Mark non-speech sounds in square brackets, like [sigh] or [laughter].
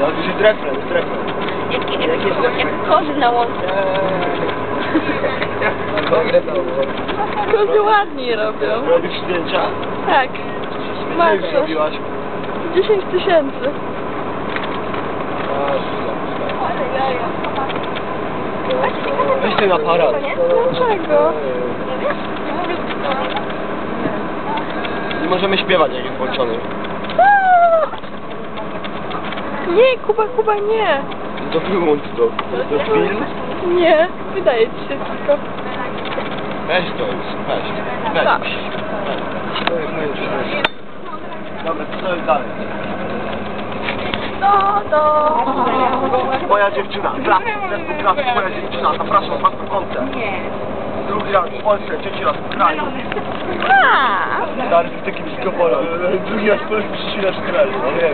No, to jest refren, jest refren. Jak, jak, jak kozy na łące. [laughs] Kozy ładniej robią. Robisz zdjęcia? Tak. Co już Bardzo. robiłaś? 10 tysięcy. Weź ten aparat. Dlaczego? Nie możemy śpiewać, jak jest włączony. Nie, Kuba, Kuba, nie. No to wyłącz to. To jest film? Nie, wydaje ci się tylko. Weź to już, weź. Weź. Tak. Weź. Dobra, co jest dalej? No, to... Moja dziewczyna, klasy, zespół klasy, moja dziewczyna, zapraszam was na koncert. Nie. Drugi raz w Polsce, trzeci raz w kraju. Stary, z takim mikrofonem. Drugi raz w Polsce, trzeci raz w kraju. No nie.